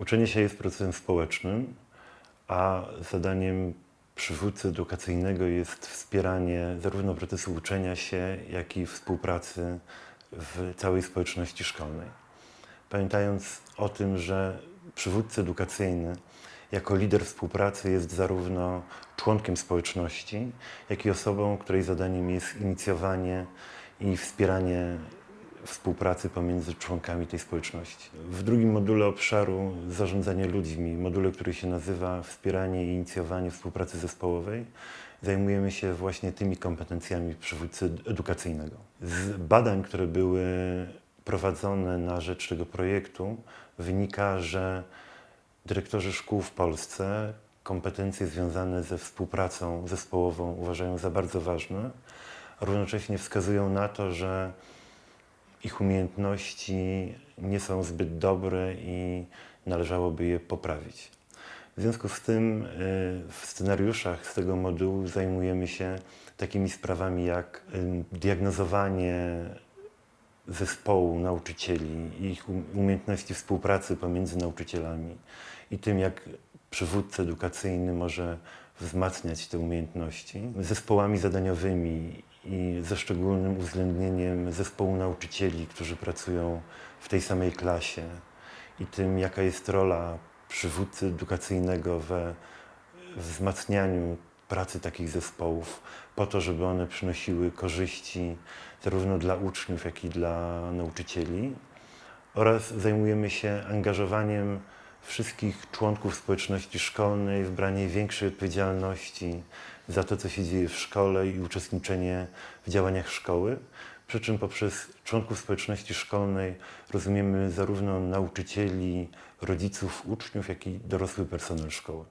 Uczenie się jest procesem społecznym, a zadaniem przywódcy edukacyjnego jest wspieranie zarówno procesu uczenia się, jak i współpracy w całej społeczności szkolnej. Pamiętając o tym, że przywódca edukacyjny jako lider współpracy jest zarówno członkiem społeczności, jak i osobą, której zadaniem jest inicjowanie i wspieranie współpracy pomiędzy członkami tej społeczności. W drugim module obszaru zarządzanie ludźmi, module, który się nazywa Wspieranie i inicjowanie współpracy zespołowej, zajmujemy się właśnie tymi kompetencjami przywódcy edukacyjnego. Z badań, które były prowadzone na rzecz tego projektu, wynika, że dyrektorzy szkół w Polsce kompetencje związane ze współpracą zespołową uważają za bardzo ważne, a równocześnie wskazują na to, że ich umiejętności nie są zbyt dobre i należałoby je poprawić. W związku z tym y, w scenariuszach z tego modułu zajmujemy się takimi sprawami jak diagnozowanie zespołu nauczycieli ich um- umiejętności współpracy pomiędzy nauczycielami i tym, jak przywódca edukacyjny może wzmacniać te umiejętności, zespołami zadaniowymi i ze szczególnym uwzględnieniem zespołu nauczycieli, którzy pracują w tej samej klasie i tym, jaka jest rola przywódcy edukacyjnego we wzmacnianiu pracy takich zespołów, po to, żeby one przynosiły korzyści zarówno dla uczniów, jak i dla nauczycieli. Oraz zajmujemy się angażowaniem wszystkich członków społeczności szkolnej w branie większej odpowiedzialności za to, co się dzieje w szkole i uczestniczenie w działaniach szkoły. Przy czym poprzez członków społeczności szkolnej rozumiemy zarówno nauczycieli, rodziców, uczniów, jak i dorosły personel szkoły.